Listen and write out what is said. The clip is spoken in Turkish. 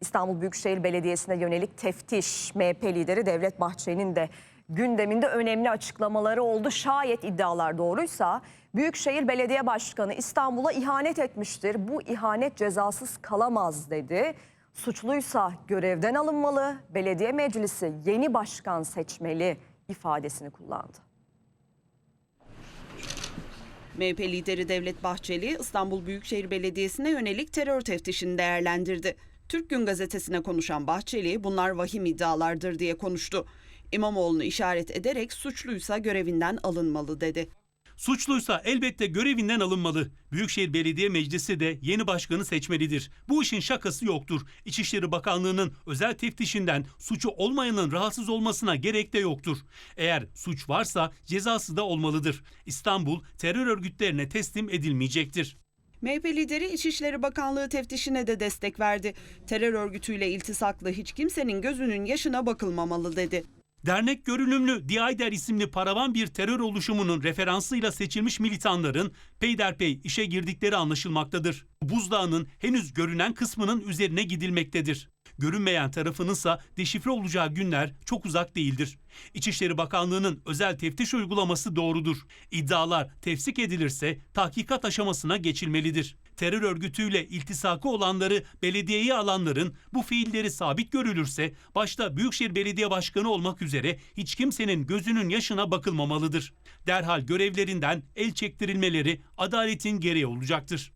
İstanbul Büyükşehir Belediyesi'ne yönelik teftiş MHP lideri Devlet Bahçeli'nin de gündeminde önemli açıklamaları oldu. Şayet iddialar doğruysa Büyükşehir Belediye Başkanı İstanbul'a ihanet etmiştir. Bu ihanet cezasız kalamaz dedi. Suçluysa görevden alınmalı, belediye meclisi yeni başkan seçmeli ifadesini kullandı. MHP lideri Devlet Bahçeli İstanbul Büyükşehir Belediyesi'ne yönelik terör teftişini değerlendirdi. Türk Gün Gazetesi'ne konuşan Bahçeli bunlar vahim iddialardır diye konuştu. İmamoğlu'nu işaret ederek suçluysa görevinden alınmalı dedi. Suçluysa elbette görevinden alınmalı. Büyükşehir Belediye Meclisi de yeni başkanı seçmelidir. Bu işin şakası yoktur. İçişleri Bakanlığı'nın özel teftişinden suçu olmayanın rahatsız olmasına gerek de yoktur. Eğer suç varsa cezası da olmalıdır. İstanbul terör örgütlerine teslim edilmeyecektir. MHP lideri İçişleri Bakanlığı teftişine de destek verdi. Terör örgütüyle iltisaklı hiç kimsenin gözünün yaşına bakılmamalı dedi. Dernek görünümlü Diayder isimli paravan bir terör oluşumunun referansıyla seçilmiş militanların peyderpey işe girdikleri anlaşılmaktadır. Buzdağının henüz görünen kısmının üzerine gidilmektedir. Görünmeyen tarafınınsa deşifre olacağı günler çok uzak değildir. İçişleri Bakanlığı'nın özel teftiş uygulaması doğrudur. İddialar tefsik edilirse tahkikat aşamasına geçilmelidir. Terör örgütüyle iltisakı olanları belediyeye alanların bu fiilleri sabit görülürse başta Büyükşehir Belediye Başkanı olmak üzere hiç kimsenin gözünün yaşına bakılmamalıdır. Derhal görevlerinden el çektirilmeleri adaletin gereği olacaktır.